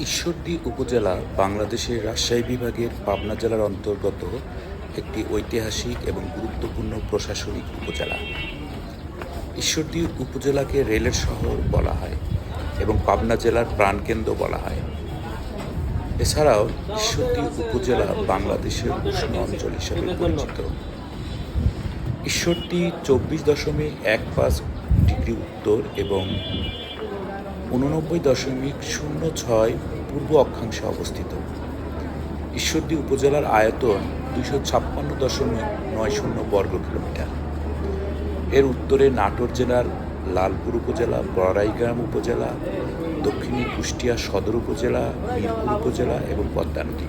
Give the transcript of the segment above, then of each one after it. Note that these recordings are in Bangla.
ঈশ্বরদী উপজেলা বাংলাদেশের রাজশাহী বিভাগের পাবনা জেলার অন্তর্গত একটি ঐতিহাসিক এবং গুরুত্বপূর্ণ প্রশাসনিক উপজেলা। ঈশ্বরদী উপজেলাকে রেলের শহর বলা হয় এবং পাবনা জেলার প্রাণকেন্দ্র বলা হয়। এছাড়াও ঈশ্বরদী উপজেলা বাংলাদেশের উষ্ণ অঞ্চল হিসেবে পরিচিত। ঈশ্বরদী চব্বিশ দশমিক এক পাঁচ ডিগ্রি উত্তর এবং উননব্বই দশমিক শূন্য ছয় পূর্ব অক্ষাংশে অবস্থিত। ঈশ্বরদী উপজেলার আয়তন দুইশো ছাপ্পান্ন দশমিক নয় শূন্য বর্গ কিলোমিটার। এর উত্তরে নাটোর জেলার লালপুর উপজেলা, বড়াইগ্রাম উপজেলা, দক্ষিণে কুষ্টিয়া সদর উপজেলা, মিরপুর উপজেলা এবং পদ্মা নদী।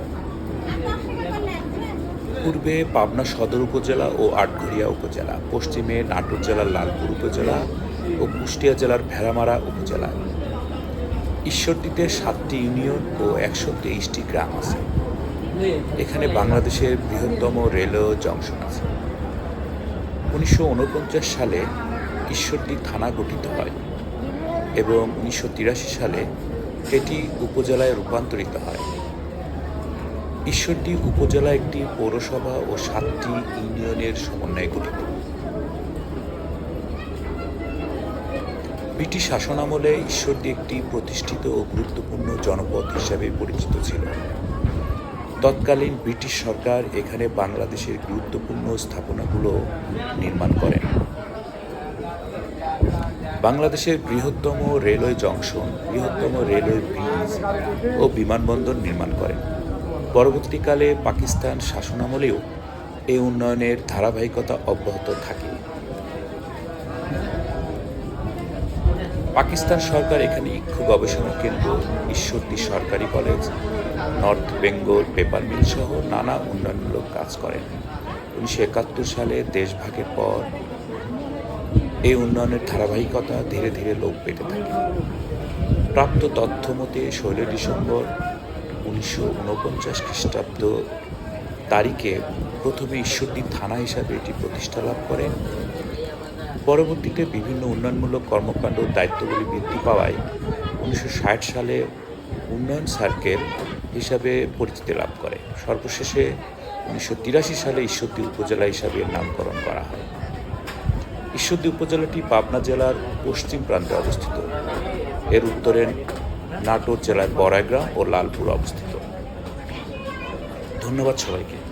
পূর্বে পাবনা সদর উপজেলা ও আটঘরিয়া উপজেলা, পশ্চিমে নাটোর জেলার লালপুর উপজেলা ও কুষ্টিয়া জেলার ভেড়ামারা উপজেলা। ঈশ্বরদীতে সাতটি ইউনিয়ন ও একশো তেইশটি গ্রাম আছে। এখানে বাংলাদেশের বৃহত্তম রেলওয়ে জংশন আছে। উনিশশো উনপঞ্চাশ সালে ঈশ্বরদী থানা গঠিত হয় এবং উনিশশো তিরাশি সালে এটি উপজেলায় রূপান্তরিত হয়। ঈশ্বরদী উপজেলা একটি পৌরসভা ও সাতটি ইউনিয়নের সমন্বয়ে গঠিত। ব্রিটিশ শাসনামলে ঈশ্বরদী একটি প্রতিষ্ঠিত ও গুরুত্বপূর্ণ জনপদ হিসাবে পরিচিত ছিল। তৎকালীন ব্রিটিশ সরকার এখানে বাংলাদেশের গুরুত্বপূর্ণ স্থাপনাগুলো নির্মাণ করেন। বাংলাদেশের বৃহত্তম রেলওয়ে জংশন, বৃহত্তম রেলওয়ে ব্রিজ ও বিমানবন্দর নির্মাণ করেন। পরবর্তীকালে পাকিস্তান শাসনামলেও এই উন্নয়নের ধারাবাহিকতা অব্যাহত থাকে। পাকিস্তান সরকার এখানে ইক্ষু গবেষণা কেন্দ্র, ঈশ্বরদী সরকারি college, north Bengal paper mill সহ নানা উন্নয়নমূলক কাজ করেন। উনিশশো একাত্তর সালে দেশভাগের পর এই উন্নয়নের ধারাবাহিকতা ধীরে ধীরে লোপ পেতে থাকে। প্রাপ্ত তথ্য মতে, ষোলোই ডিসেম্বর উনিশশো উনপঞ্চাশ খ্রিস্টাব্দ তারিখে প্রথমে ঈশ্বরদী থানা হিসাবে এটি প্রতিষ্ঠা লাভ করে পরবর্তীতে বিভিন্ন উন্নয়নমূলক কর্মকাণ্ড দায়িত্বগুলি বৃদ্ধি পাওয়ায় উনিশশো ষাট সালে উন্নয়ন সার্কেল হিসাবে পরিচিতি লাভ করে। সর্বশেষে উনিশশো তিরাশি সালে ঈশ্বরদী উপজেলা হিসাবে নামকরণ করা হয়। ঈশ্বরদী উপজেলাটি পাবনা জেলার পশ্চিম প্রান্তে অবস্থিত। এর উত্তরে নাটোর জেলার বড়াইগ্রাম ও লালপুর অবস্থিত। ধন্যবাদ সবাইকে।